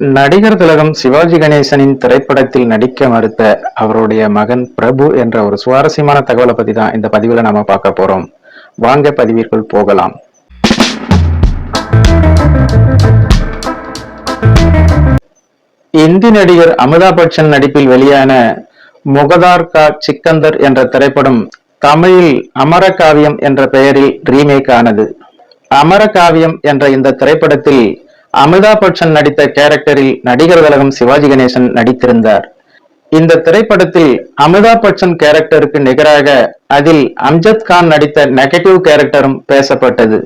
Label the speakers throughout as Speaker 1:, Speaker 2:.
Speaker 1: நடிகர் திலகம் சிவாஜி கணேசனின் திரைப்படத்தில் நடிக்க மறுத்த அவருடைய மகன் பிரபு என்ற ஒரு சுவாரஸ்யமான தகவலை பத்தி தான் இந்த பதிவுல நாம பார்க்க போறோம். வாங்க பதிவிற்குள் போகலாம். இந்தி நடிகர் அமிதாப் பச்சன் நடிப்பில் வெளியான முகதார் கா சிக்கந்தர் என்ற திரைப்படம் தமிழில் அமரகாவியம் என்ற பெயரில் ரீமேக் ஆனது. அமரகாவியம் என்ற இந்த திரைப்படத்தில் அமிதாப் பச்சன் நடித்த கேரக்டரில் நடிகர் கழகம் சிவாஜி கணேசன் நடித்திருந்தார். இந்த திரைப்படத்தில் அமிதாப் பச்சன் கேரக்டருக்கு நிகராக அதில் அம்ஜத் கான் நடித்த நெகட்டிவ் கேரக்டரும் பேசப்பட்டது.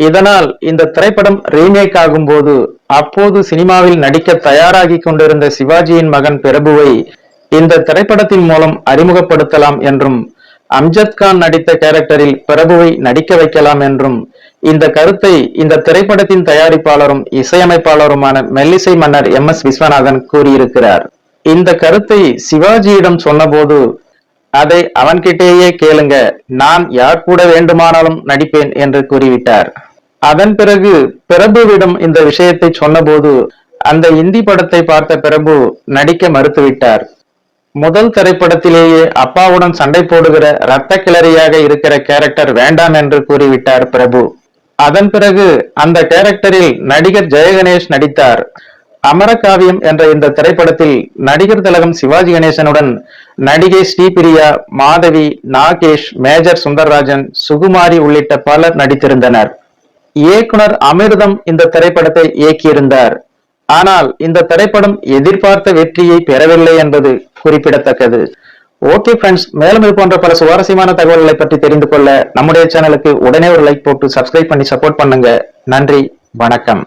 Speaker 1: இதனால் இந்த திரைப்படம் ரீமேக் ஆகும்போது அப்போது சினிமாவில் நடிக்க தயாராகி கொண்டிருந்த சிவாஜியின் மகன் பிரபுவை இந்த திரைப்படத்தின் மூலம் அறிமுகப்படுத்தலாம் என்றும் அம்ஜத் கான் நடித்த கேரக்டரில் பிரபுவை நடிக்க வைக்கலாம் என்றும் இந்த கருத்தை இந்த திரைப்படத்தின் தயாரிப்பாளரும் இசையமைப்பாளருமான மெல்லிசை மன்னர் எம். எஸ். விஸ்வநாதன் கூறியிருக்கிறார். இந்த கருத்தை சிவாஜியிடம் சொன்னபோது அதை அவன்கிட்டேயே கேளுங்க. நான் யார் கூட வேண்டுமானாலும் நடிப்பேன் என்று கூறிவிட்டார். அதன் பிறகு பிரபுவிடம் இந்த விஷயத்தை சொன்னபோது அந்த இந்தி படத்தை பார்த்த பிரபு நடிக்க மறுத்துவிட்டார். முதல் திரைப்படத்திலேயே அப்பாவுடன் சண்டை போடுகிற இரத்த கிளறியாக இருக்கிற கேரக்டர் வேண்டாம் என்று கூறிவிட்டார் பிரபு. அதன் பிறகு அந்த கேரக்டரில் நடிகர் ஜெயகணேஷ் நடித்தார். அமரகாவியம் என்ற இந்த திரைப்படத்தில் நடிகர் திலகம் சிவாஜி கணேசனுடன் நடிகை ஸ்ரீபிரியா மாதவி நாகேஷ் மேஜர் சுந்தர்ராஜன் சுகுமாரி உள்ளிட்ட பலர் நடித்திருந்தனர். இயக்குனர் அமிர்தம் இந்த திரைப்படத்தை இயக்கியிருந்தார். ஆனால் இந்த திரைப்படம் எதிர்பார்த்த வெற்றியை பெறவில்லை என்பது குறிப்பிடத்தக்கது. ஓகே ஃப்ரெண்ட்ஸ் மேலும் இது போன்ற பல சுவாரஸ்யமான தகவல்களை பற்றி தெரிந்து கொள்ள நம்முடைய சேனலுக்கு உடனே ஒரு லைக் போட்டு சப்ஸ்கிரைப் பண்ணி சப்போர்ட் பண்ணுங்க. நன்றி. வணக்கம்.